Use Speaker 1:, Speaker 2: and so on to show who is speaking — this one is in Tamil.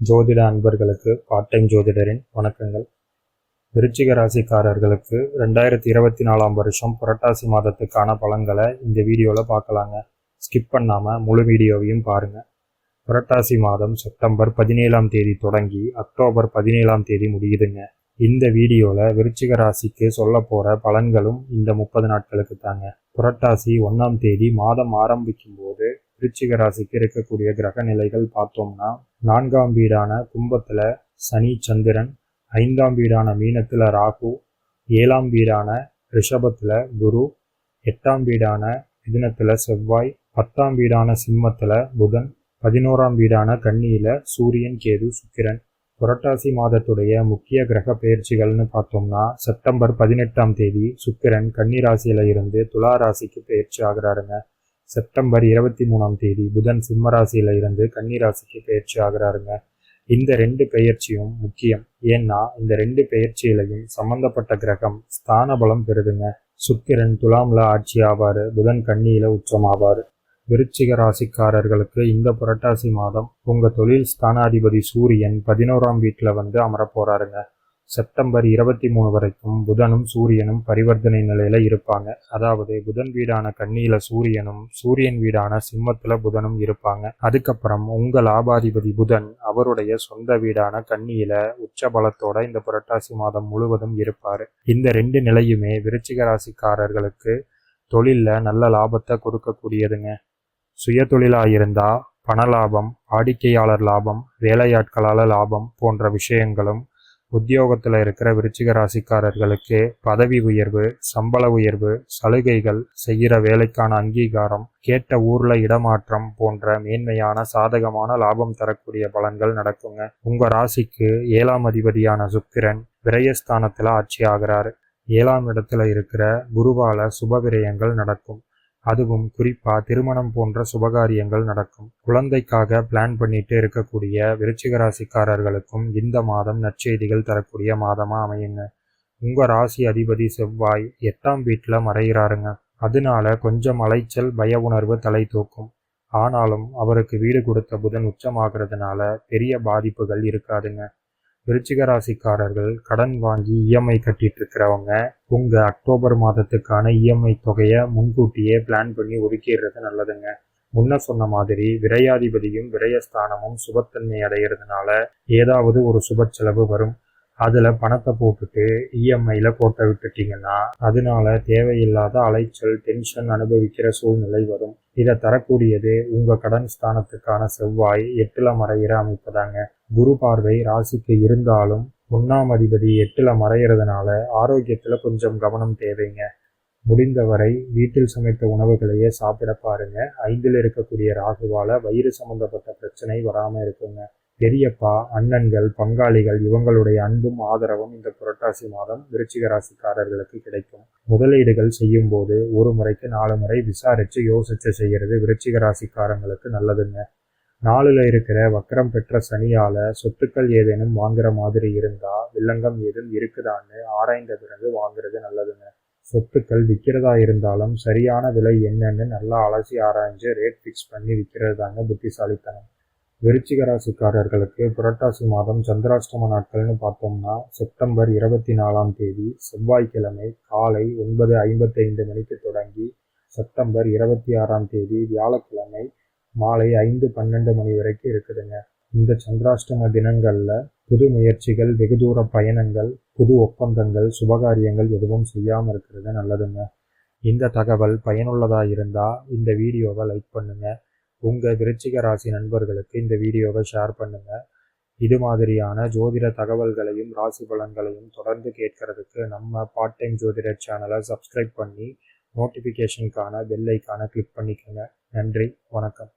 Speaker 1: ஜோதிட அன்பர்களுக்கு பார்ட் டைம் ஜோதிடரின் வணக்கங்கள். விருச்சிக ராசிக்காரர்களுக்கு ரெண்டாயிரத்தி இருபத்தி நாலாம் வருஷம் புரட்டாசி மாதத்துக்கான பலன்களை இந்த வீடியோவில் பார்க்கலாங்க. ஸ்கிப் பண்ணாமல் முழு வீடியோவையும் பாருங்கள் புரட்டாசி மாதம் செப்டம்பர் பதினேழாம் தேதி தொடங்கி அக்டோபர் பதினேழாம் தேதி முடியுதுங்க. இந்த வீடியோவில் விருச்சிக ராசிக்கு சொல்ல போகிற பலன்களும் இந்த முப்பது நாட்களுக்கு தாங்க. புரட்டாசி ஒன்றாம் தேதி மாதம் ஆரம்பிக்கும் போது விருச்சிக ராசிக்கு இருக்கக்கூடிய கிரக நிலைகள் பார்த்தோம்னா நான்காம் வீடான கும்பத்துல சனி சந்திரன் ஐந்தாம் வீடான மீனத்துல ராகு ஏழாம் வீடான ரிஷபத்துல குரு எட்டாம் வீடான மிதினத்துல செவ்வாய் பத்தாம் வீடான சிம்மத்துல புதன் பதினோராம் வீடான கன்னியில சூரியன் கேது சுக்கிரன். புரட்டாசி மாதத்துடைய முக்கிய கிரக பயிற்சிகள்னு பார்த்தோம்னா செப்டம்பர் பதினெட்டாம் தேதி சுக்கிரன் கன்னி ராசியில இருந்து துலா ராசிக்கு பயிற்சி ஆகிறாருங்க. செப்டம்பர் இருபத்தி மூணாம் தேதி புதன் சிம்மராசியில இருந்து கன்னிராசிக்கு பயிற்சி ஆகிறாருங்க. இந்த ரெண்டு பெயர்ச்சியும் முக்கியம். ஏன்னா இந்த ரெண்டு பெயர்ச்சியிலையும் சம்பந்தப்பட்ட கிரகம் ஸ்தான பலம் பெறுதுங்க. சுக்கிரன் துலாம்ல ஆட்சி ஆவாரு புதன் கண்ணியில உச்சம் விருச்சிக ராசிக்காரர்களுக்கு இந்த புரட்டாசி மாதம் உங்க தொழில் ஸ்தானாதிபதி சூரியன் பதினோராம் வீட்டில் வந்து அமர போறாருங்க. செப்டம்பர் இருபத்தி மூணு வரைக்கும் புதனும் சூரியனும் பரிவர்த்தனை நிலையில இருப்பாங்க. அதாவது புதன் வீடான கண்ணியில சூரியனும் சூரியன் வீடான சிம்மத்துல புதனும் இருப்பாங்க. அதுக்கப்புறம் உங்க லாபாதிபதி புதன் அவருடைய சொந்த வீடான கண்ணியில உச்ச பலத்தோட இந்த புரட்டாசி மாதம் முழுவதும் இருப்பாரு. இந்த ரெண்டு நிலையுமே விருச்சிக ராசிக்காரர்களுக்கு தொழிலில் நல்ல லாபத்தை கொடுக்கக்கூடியதுங்க. சுய தொழிலா பண லாபம் வாடிக்கையாளர் லாபம் வேலையாட்களால லாபம் போன்ற விஷயங்களும் உத்தியோகத்தில் இருக்கிற விருச்சிக ராசிக்காரர்களுக்கு பதவி உயர்வு சம்பள உயர்வு சலுகைகள் செய்கிற வேலைக்கான அங்கீகாரம் கேட்ட ஊர்ல இடமாற்றம் போன்ற மேன்மையான சாதகமான லாபம் தரக்கூடிய பலன்கள் நடக்குங்க. உங்க ராசிக்கு ஏழாம் அதிபதியான சுக்கிரன் விரயஸ்தானத்துல ஆட்சி ஆகிறாரு. ஏழாம் இடத்துல இருக்கிற குருவால சுப விரயங்கள் நடக்கும். அதுவும் குறிப்பா திருமணம் போன்ற சுபகாரியங்கள் நடக்கும். குழந்தைக்காக பிளான் பண்ணிட்டு இருக்கக்கூடிய விருச்சிக ராசிக்காரர்களுக்கும் இந்த மாதம் நற்செய்திகள் தரக்கூடிய மாதமா அமையுங்க. உங்க ராசி அதிபதி செவ்வாய் எட்டாம் வீட்டில் மறைகிறாருங்க அதனால கொஞ்சம் அலைச்சல் பய உணர்வு தலை தூக்கும். ஆனாலும் அவருக்கு வீடு கொடுத்த புதன் உச்சமாகிறதுனால பெரிய பாதிப்புகள் இருக்காதுங்க. விருச்சிக ராசிக்காரர்கள் கடன் வாங்கி இஎம்ஐ கட்டிட்டு இருக்கிறவங்க உங்க அக்டோபர் மாதத்துக்கான இஎம்ஐ தொகையை முன்கூட்டியே பிளான் பண்ணி ஒதுக்கிடுறது நல்லதுங்க. முன்ன சொன்ன மாதிரி விரையாதிபதியும் விரயஸ்தானமும் சுபத்தன்மை அடைகிறதுனால ஏதாவது ஒரு சுப செலவு வரும். அதில் பணத்தை போட்டுட்டு இஎம்ஐயில் போட்ட விட்டுட்டிங்கன்னா அதனால தேவையில்லாத அலைச்சல் டென்ஷன் அனுபவிக்கிற சூழ்நிலை வரும். இதை தரக்கூடியது உங்கள் கடன் ஸ்தானத்துக்கான செவ்வாய் எட்டில் மறையிற அமைப்பதாங்க குரு பார்வை ராசிக்கு இருந்தாலும் ஒன்றாம் அதிபதி எட்டில் மறைகிறதுனால ஆரோக்கியத்தில் கொஞ்சம் கவனம் தேவைங்க. முடிந்தவரை வீட்டில் சமைத்த உணவுகளையே சாப்பிட பாருங்க. ஐந்தில் இருக்கக்கூடிய ராகுவால வயிறு சம்பந்தப்பட்ட பிரச்சனை வராமல் இருக்குங்க. பெரியப்பா அண்ணன்கள் பங்காளிகள் இவங்களுடைய அன்பும் ஆதரவும் இந்த புரட்டாசி மாதம் விருச்சிக ராசிக்காரர்களுக்கு கிடைக்கும். முதலீடுகள் செய்யும் போது ஒரு முறைக்கு நாலு முறை விசாரிச்சு யோசிச்சு செய்யறது விருச்சிக ராசிக்காரங்களுக்கு நல்லதுங்க. நாளில் இருக்கிற வக்கரம் பெற்ற சனியால சொத்துக்கள் ஏதேனும் வாங்குற மாதிரி இருந்தா வில்லங்கம் ஏதும் இருக்குதான்னு ஆராய்ந்த பிறகு வாங்குறது நல்லதுங்க. சொத்துக்கள் விற்கிறதா இருந்தாலும் சரியான விலை என்னன்னு நல்லா அலசி ஆராய்ஞ்சு ரேட் ஃபிக்ஸ் பண்ணி விற்கிறது தாங்க புத்திசாலித்தனம். விருச்சிக ராசிக்காரர்களுக்கு புரட்டாசி மாதம் சந்திராஷ்டம நாட்கள்னு பார்த்தோம்னா செப்டம்பர் இருபத்தி நாலாம் தேதி செவ்வாய்க்கிழமை காலை ஒன்பது ஐம்பத்தைந்து மணிக்கு தொடங்கி செப்டம்பர் இருபத்தி ஆறாம் தேதி வியாழக்கிழமை மாலை ஐந்து பன்னெண்டு மணி வரைக்கும் இருக்குதுங்க. இந்த சந்திராஷ்டம தினங்களில் புது முயற்சிகள் வெகு தூர பயணங்கள் புது ஒப்பந்தங்கள் சுபகாரியங்கள் எதுவும் செய்யாமல் இருக்கிறது நல்லதுங்க. இந்த தகவல் பயனுள்ளதாக இருந்தால் இந்த வீடியோவை லைக் பண்ணுங்கள் உங்கள் விருச்சிக ராசி நண்பர்களுக்கு இந்த வீடியோவை ஷேர் பண்ணுங்கள் இது மாதிரியான ஜோதிட தகவல்களையும் ராசி பலன்களையும் தொடர்ந்து கேட்கறதுக்கு நம்ம பார்ட் டைம் ஜோதிட சேனலை சப்ஸ்கிரைப் பண்ணி நோட்டிஃபிகேஷனுக்கான பெல் ஐக்கான கிளிக் பண்ணிக்கோங்க. நன்றி வணக்கம்.